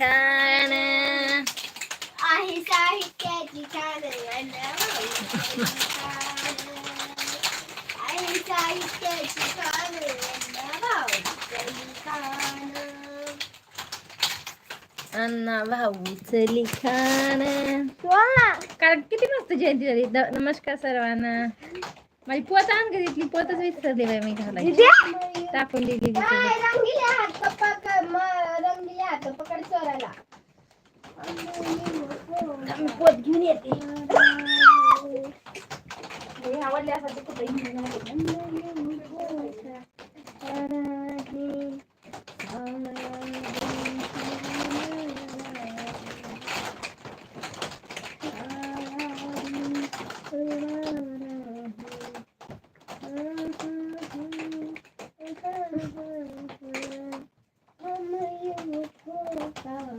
ठिकाण आहे साहित्याची ठिकाण आहे साहित्याची ठिकाण अण्णा भाऊच लिखाण वा कारण किती मस्त जयंती झाली नमस्कार सर्वांना माझी पोत आण गे तिथली पोतच विसरले बाई मी घालायची टाकून दिली रंगले हात पप्पा क- म- हात पकड चोरायला मी पोत घेऊन येते हे आवडल्यासाठी कुठे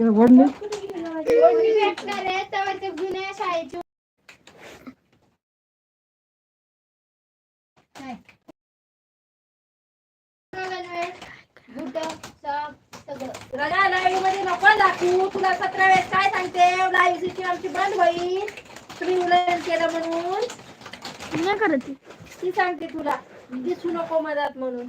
या वडणी वडणी भेटणार आहे तर ते जुन्या शाळेची रजा लाईव्ह मध्ये नको दाखवू तुला सतरा वेळेस काय सांगते लाईव्ह सिस्टीम आमची बंद होईल तुम्ही उलट केलं म्हणून नाही करत ती सांगते तुला दिसू नको मदत म्हणून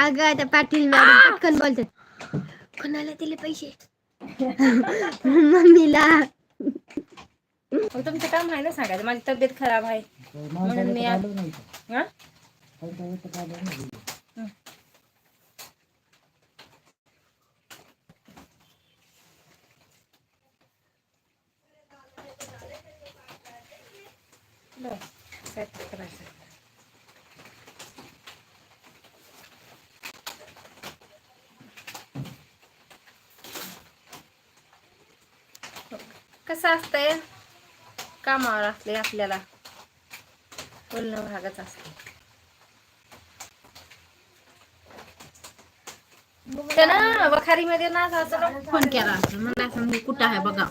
अगं आता पाटील मॅडम पटकन बोलतात कोणाला दिले पैसे मम्मीला तुमचं काम आहे ना सांगायचं माझी तब्येत खराब आहे म्हणून मी हा बरं कसं असतंय कामावर असले आपल्याला पूर्ण भागच असते ना वखारीमध्ये ना फोन केला मला असं कुठं आहे बघा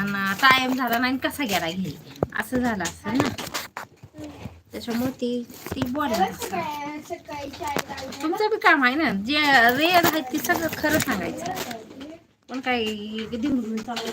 आणि टाइम झाला नाही कसा गेला घे असं झालं असं ना त्याच्यामुळे ती ती बोला तुमचं बी काम आहे ना जे रेल आहे ते सगळं खरं सांगायचं पण काही चालू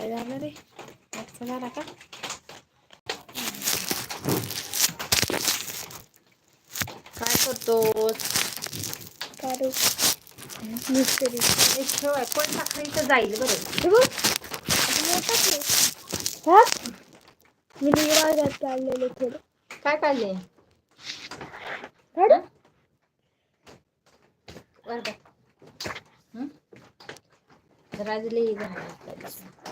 काय झालं रे आजचा का काय करतो कारू मिस्त्री ठेव कोण टाकली जाईल बरं ठेवू हा मी वावरात काढलेले थोडं काय काढले काढू वर बघ राजले झाड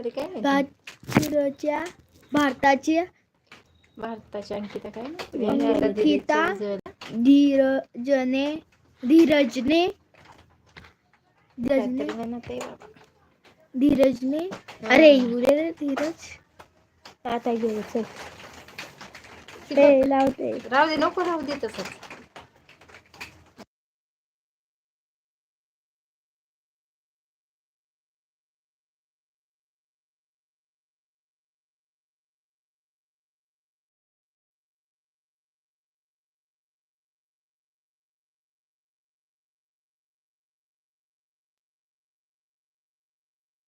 अरे काय भारताच्या भारताच्या अंकिता काय अंकिता धीरजने धीरजने धीरजने धीरजने अरे एवढे रे धीरज आता घेऊ चल लावते राहू दे नको राहू दे तसं